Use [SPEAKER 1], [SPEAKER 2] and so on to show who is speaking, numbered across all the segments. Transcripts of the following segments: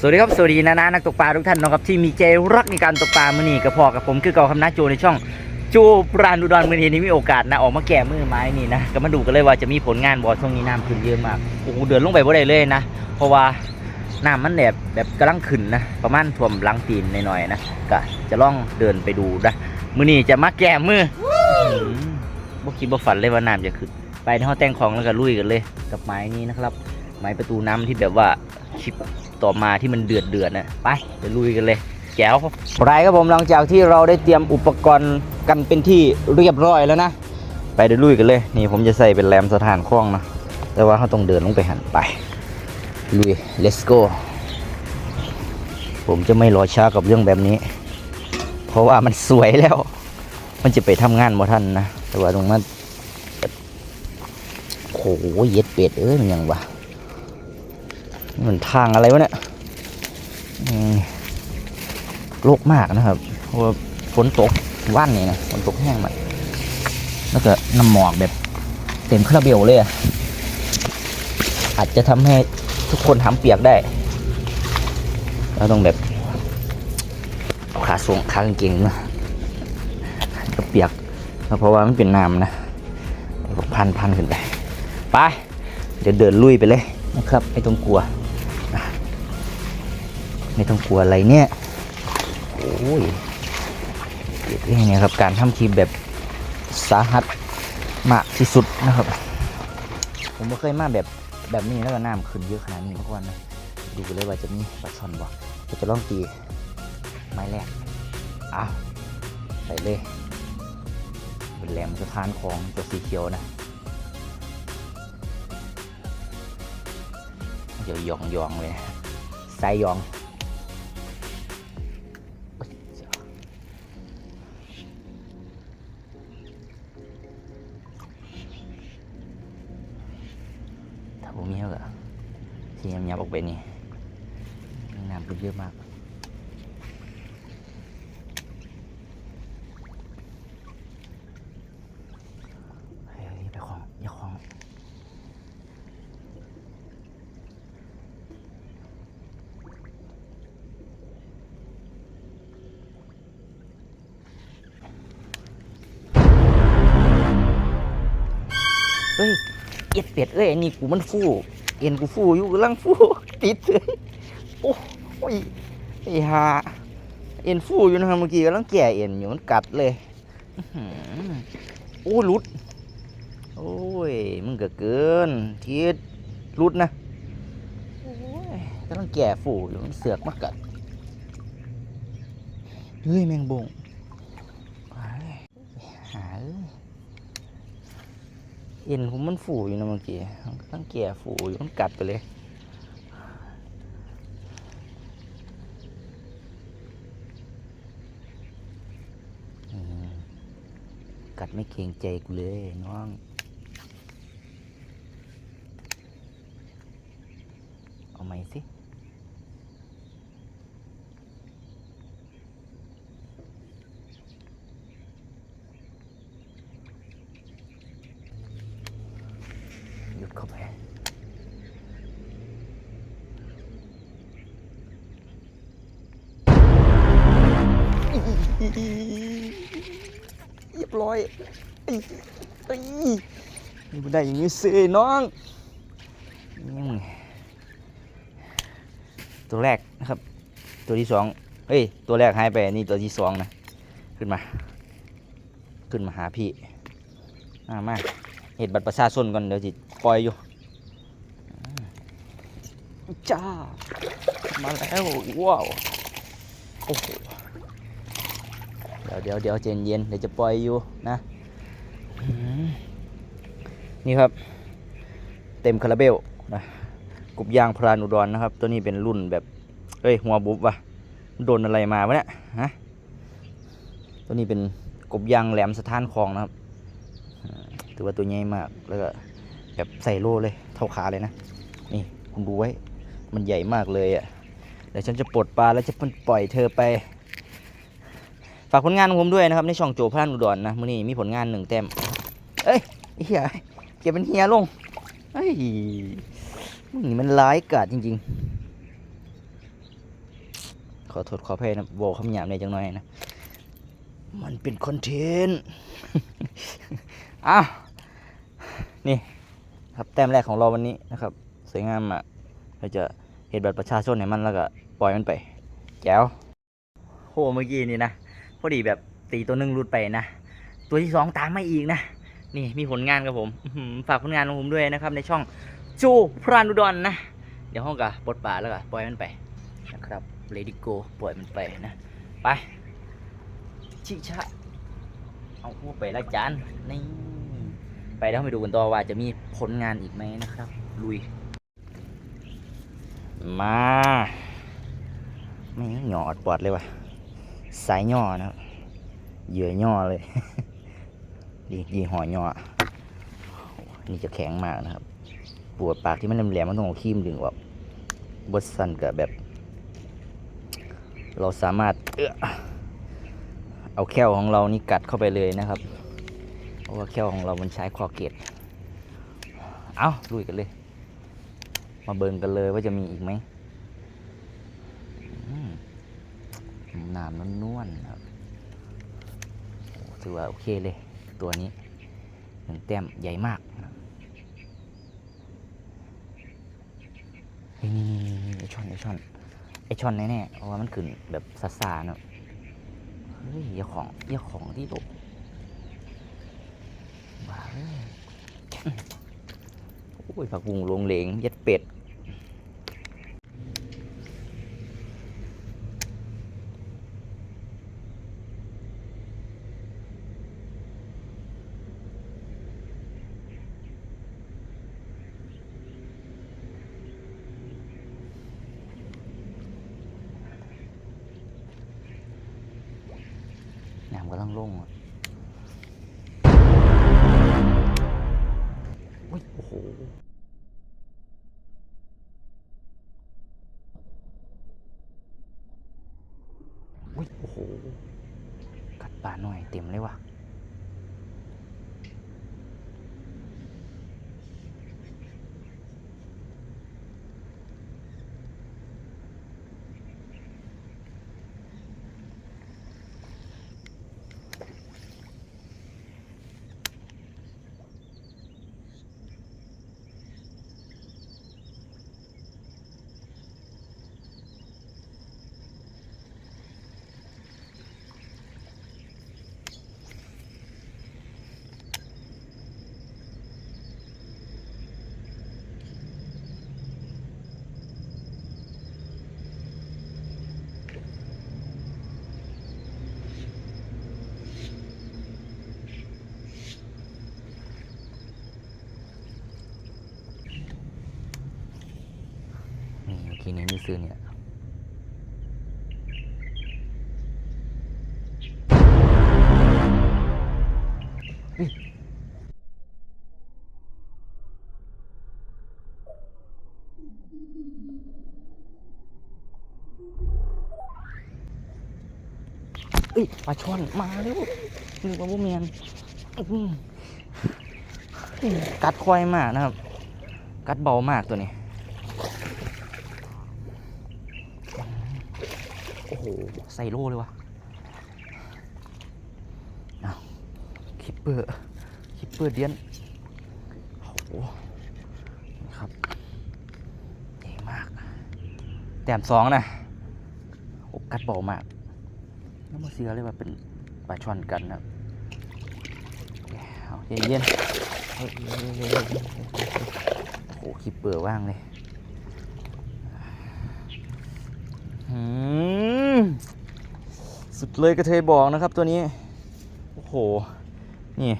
[SPEAKER 1] สวัสดีครับสวัสดีนะนะนักตกปลาทุกท่านนะครับที่มีใจรักในการตกปลามือนี่กับพ่อกับผมคือเก่าคำนาโจในช่องโจปราณุดรมือนี้นี่มีโอกาสนะออกมาแก่มือไม้นี่นะก็มาดูกันเลยว่าจะมีผลงานบอช่วงนี้น้ำขึ้นเยอะมากโอ้โหเดือดลงไปบ่ได้เลยนะเพราะว่าน้ำมันแบบแบบกำลังขึ้นนะประมาณท่วมลังตีนหน่อยๆนะก็จะล่องเดินไปดูนะมือนี้จะมาแก่มือบ่คิดบ่ฝันเลยว่าน้ำจะขึ้นไปในห้องแต่งของแล้วก็ลุยกันเลย กับไม้นี้นะครับ ไม้ประตูน้ำที่แบบว่าคลิป ต่อมาที่มันเดือดเดือดนะไปเดี๋ยวลุยกันเลยแก้วไรครับผมหลังจากที่เราได้เตรียมอุปกรณ์กันเป็นที่เรียบร้อยแล้วนะไปเดี๋ยวลุยกันเลย นี่ผมจะใส่เป็นแรมสถานคล้องนะแต่ว่าเขาต้องเดินลงไปหันไปลุย let's go ผมจะไม่รอช้ากับเรื่องแบบนี้ เพราะว่ามันสวยแล้ว มันจะไปทำงานบ่ทันนะแต่ว่าตรงนั้นโอ้โหเย็ดเป็ดเอ้ยมันยังวะ นี่มันทางอะไรวะเนี่ยโลกมากนะครับเพราะว่าฝนตกว่านนี่นะฝนตกแห้งมันแล้วก็น้ำหมอกแบบเต็มคาราเบลเลยอะอาจจะทำให้ทุกคนทำเปียกได้เราต้องแบบเอาขาสูงขากางเกงนะก็เปียกเพราะว่ามันเป็นน้ำนะพันพันขึ้นไปไปเดี๋ยวเดินลุยไปเลยนะครับไม่ต้องกลัว ไม่ต้องกลัวอะไรเนี่ยโอ้ยเดี๋ยวนี่ครับการทำคลิปแบบสาหัสมากที่สุดนะครับ ผมไม่เคยมาแบบแบบนี้แล้วก็น้ำขึ้นเยอะขนาดนี้มาก่อนนะดูเลยว่าจะมีปลาช่อนบ่ก็จะลองตีไม้แรกอ้าวใส่เลยเป็นแหลมสะพานของตัวสีเขียวนะเดี๋ยวยองยองเลยไซยอง ยำยับออกไปนี่น้ำขึ้นเยอะมากเฮ้ยไปของอย่าของเฮ้ยเอ็ดเป็ดเอ้ยอันนี้กูมันฟู เอ็นกูฟูอยู่กำลังฟูติดเลยโอ้ยไอ้หาเอ็นฟูอยู่นะครับเมื่อกี้กำลังแก่เอ็นอยู่มันกัดเลยโอ้หลุดโอ้ยมึงก็เกินทิดหลุดนะโอ้ยกำลังแก่ฟูอยู่มันเสือกมากัดเฮ้ยแมงบงหาเอ้ย เอ็นผมมันฝูอยู่นะเมื่อกี้ตั้งแก่ฝูอยู่มันกัดไปเลยกัดไม่เกรงใจกูเลยน้อง เอาไหมสิ หยุดเข้าไป เรียบร้อยเอ้ยเอ้ไม่ได้อย่างนี้สิน้อง ตัวแรกนะครับ ตัวที่สองเฮ้ย ตัวแรกหายไป นี่ตัวที่สองนะ ขึ้นมา ขึ้นมาหาพี่มามาเห็ดบัตรประชาชนก่อนเดี๋ยวจิปล่อยอยู่ จ้า มาแล้ว ว้าว โอ้โห ดี๋ยวเดี๋ยวเดี๋ยวเจนเย็นเดี๋ยวจะปล่อยอยู่นะนี่ครับ เต็มคาราเบลนะกบยางพรานอุดรนะครับ ตัวนี้เป็นรุ่นแบบเอ้ยหัวบุบวะโดนอะไรมาวะเนี่ยฮะตัวนี้เป็นกบยางแหลมสถานคลองนะครับถือว่าตัวใหญ่มากแล้วก็แบบใส่โล่เลยเท่าขาเลยนะนี่คุณดูไว้ มันใหญ่มากเลยอะ่ะเดี๋ยวฉันจะปลดปลาแล้วจะปล่อยเธอไป ฝากผลงานของผมด้วยนะครับในช่องโจพลานอุดรนะมื่อนี้มีผลงานหนึ่งแต้มเอ้ยเฮียเก็บเป็นเฮียลงเฮ้ยมึงนี่มันร้ายกาจจริง ๆ ขอโทษขออภัยนะโบคำหยาบในอยจังหน่อยนะ มันเป็นคอนเทนต์อ้าวนี่ครับแต้มแรกของเราวันนี้นะครับ สวยงามอะเราจะเห็นบัตรประชาชนให้มันแล้วก็ปล่อยมันไป แจ๋วโหเมื่อกี้นี่นะ พอดีแบบตีตัวหนึ่งรุดไปนะ ตัวที่สองตามมาอีกนะ นี่มีผลงานกับผมฝากผลงานของผมด้วยนะครับ ในช่องจูพรานอุดรนนะ เดี๋ยวห้องกับปลดป่าแล้วก็ปล่อยมันไปนะครับเลดี้โกปล่อยมันไปนะ ไป ชิชะเอาพวกไปละจานนี่ไปแล้วไปดูกันต่อว่าจะมีผลงานอีกไหมนะครับ ลุย มา ไม่งหยอดปอดเลยว่ะ สายย่อนะครับเหยื่อย่อเลยดีดีหอย่อนี่จะแข็งมากนะครับ ปวดปากที่มันแหลมๆมันต้องเอาคีมดึงออกบดสันกับแบบ เราสามารถเออเอาแค้วของเรานี่กัดเข้าไปเลยนะครับเพราะว่าแค้วของเรามันใช้คอเกตเอาลุยกันเลย มาเบิ่งกันเลยว่าจะมีอีกไหมอืม น้ำนวลๆครับถือว่าโอเคเลย ตัวนี้หนึ่งแต้มใหญ่มากนี่นี่นี่ไอช่อนไอช่อนไอช่อนแน่ๆเพราะว่ามันขึ้นแบบซาซาเนาะเฮ้ยยาของยาของที่ตกบ้าเอ้ยโอ้ยผักบุ้งลงเหลงย็ดเป็ด น้ำกำลังลงอะอุ้ยโอ้โห อุ้ย โอ้โห กัดปลาหน่อยเต็มเลยว่ะ นี่เมื่อกี้นี้มี ซื้อเนี่ยเอ้ยปลาช่อนมาเร็วนึกว่าบุเมียนกัดควายมากนะครับ กัดเบามากตัวนี้ โอ้โห ใส่โล่เลยวะเอาคิปเปอร์ คิปเปอร์เดียนโอ้โหนี่ครับใหญ่มาก แต้มสองนะโอ้กัดเบามากน้ำมันเสือเลยว่าเป็นปลาช่อนกันนะเอาเย็นๆเฮ้ยเฮ้ยเฮ้ยเฮ้ยโอ้โหคิปเปอร์ว่างเลยอืม สุดเลยกระเทยบอกนะครับตัวนี้ โอ้โห นี่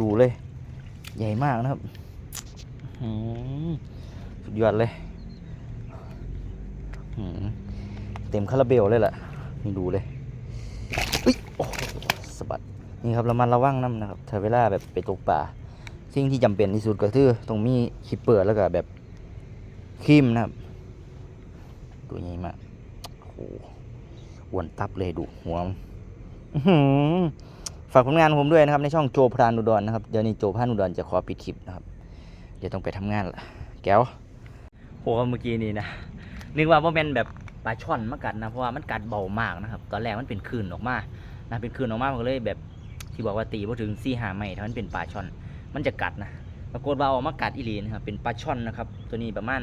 [SPEAKER 1] ดูเลย ใหญ่มากนะครับอืมสุดยอดเลยอืมเต็มคาราเบลเลยแหละนี่ดูเลยอุ๊ยโอ้สะบัด นี่ครับเรามาระวังน้ำนะครับถ้าเวลาแบบไปตกป่า สิ่งที่จำเป็นที่สุดก็คือต้องมีคิปเปอร์แล้วก็แบบครีมนะครับ ตัวใหญ่มากโอ้ อ้วนตับเลยดูหัวฝากผลงานผมด้วยนะครับในช่องโจพรานอุดรนะครับเดี๋ยวนี้โจพรานอุดรจะขอปิดคลิปนะครับเดี๋ยวต้องไปทำงานละแก้วโหเมื่อกี้นี่นะนึกว่าว่าเป็นแบบปลาช่อนมากัดนะเพราะว่ามันกัดเบามากนะครับ ตอนแรกมันเป็นคืนออกมานะเป็นคืนออกมามันก็เลยแบบที่บอกว่าตีพอถึงสี่หาไม่ถ้ามันเป็นปลาช่อน มันจะกัดนะปรากฏว่าออกมากัดอีลีนะครับเป็นปลาช่อนนะครับ ตัวนี้ประมาณ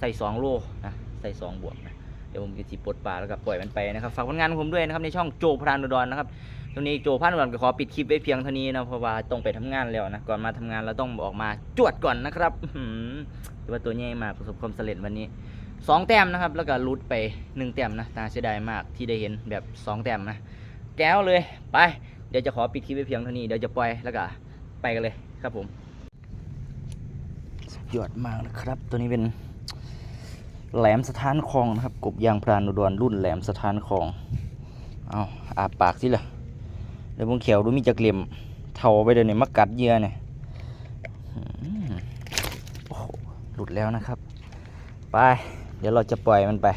[SPEAKER 1] ใส่สองโลนะใส่สองบวกนะ ดี๋ยวผมจะจีปลดปลาแล้วก็ปล่อยมันไปนะครับฝากผลงานของผมด้วยนะครับในช่องโจพรานอุดรนะครับตรงนี้โจพันวันก็ขอปิดคลิปไว้เพียงเท่านี้นะเพราะว่าต้องไปทำงานแล้วนะก่อนมาทำงานเราต้องออกมาจวดก่อนนะครับหือถือว่าตัวใหญ่มากประสบความสำเร็จวันนี้สองแต้มนะครับแล้วก็ลุดไปหนึ่งแต้มนะน่าเสียดายมากที่ได้เห็นแบบสองแต้มนะแก้วเลยไป เดี๋ยวจะขอปิดคลิปไว้เพียงเท่านี้เดี๋ยวจะปล่อยแล้วก็ไปกันเลยครับผมยอดมากนะครับ ตัวนี้เป็น แหลมสถานคลองนะครับ กบยางพรานอุดรรุ่นแหลมสถานคลองเอาอาปากสิล่ะเดี๋ยวพงเขียวดูมีจักเหลี่ยมเท่าไปเดี๋ยวนี้มากัดเหยื่อเนี่ยโอ้โหหลุดแล้วนะครับ ไป เดี๋ยวเราจะปล่อยมันไป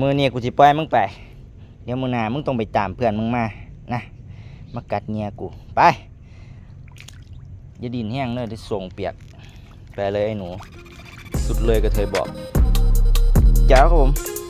[SPEAKER 1] มือเนี่ยกูจะปล่อยมึงไป เดี๋ยวมือหนามึงต้องไปตามเพื่อนมึงมา นะ มากัดเหยื่อกู ไป อย่าดินแห้งเนอะที่ส่งเปียก ไปเลยไอ้หนู สุดเลยก็เธอบอก จ้าครับผม